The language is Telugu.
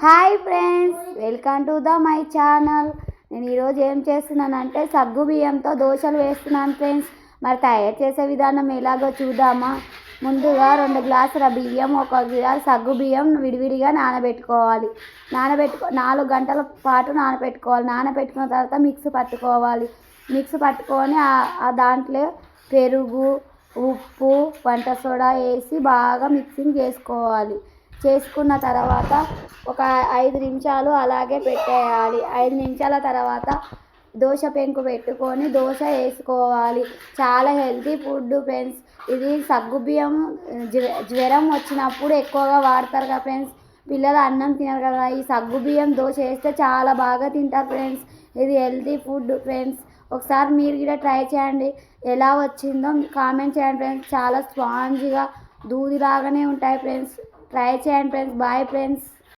Hi friends welcome to the my channel. నేను ఈరోజు ఏం చేస్తున్నానంటే సగ్గు బియ్యంతో దోశలు వేస్తున్నాను ఫ్రెండ్స్. మరి తయారు చేసే విధానం ఎలాగో చూద్దామా? ముందుగా రెండు గ్లాసుల బియ్యం ఒక గ్లాస్ సగ్గు బియ్యం విడివిడిగా నానబెట్టుకోవాలి. నానబెట్టుకో నాలుగు గంటల పాటు నానబెట్టుకోవాలి. నానబెట్టుకున్న తర్వాత మిక్స్ పట్టుకోవాలి. మిక్స్ పట్టుకొని ఆ- ఆ దాంట్లో పెరుగు ఉప్పు వంట సోడా వేసి బాగా మిక్సింగ్ చేసుకోవాలి. చేసుకున్న తర్వాత ఒక ఐదు నిమిషాలు అలాగే పెట్టేయాలి. ఐదు నిమిషాల తర్వాత దోశ పెంకు పెట్టుకొని దోశ వేసుకోవాలి. చాలా హెల్తీ ఫుడ్ ఫ్రెండ్స్. ఇది సగ్గుబియ్యం జ్వ- జ్వరం వచ్చినప్పుడు ఎక్కువగా వాడతారు కదా ఫ్రెండ్స్. పిల్లలు అన్నం తినరు కదా ఈ సగ్గుబియ్యం దోశ వేస్తే చాలా బాగా తింటారు ఫ్రెండ్స్. ఇది హెల్తీ ఫుడ్ ఫ్రెండ్స్. ఒకసారి మీరు కూడా ట్రై చేయండి. ఎలా వచ్చిందో కామెంట్ చేయండి ఫ్రెండ్స్. చాలా స్పాంజ్గా దూది లాగానే ఉంటాయి ఫ్రెండ్స్. ట్రై చేయండి ఫ్రెండ్స్ బాయ్ ఫ్రెండ్స్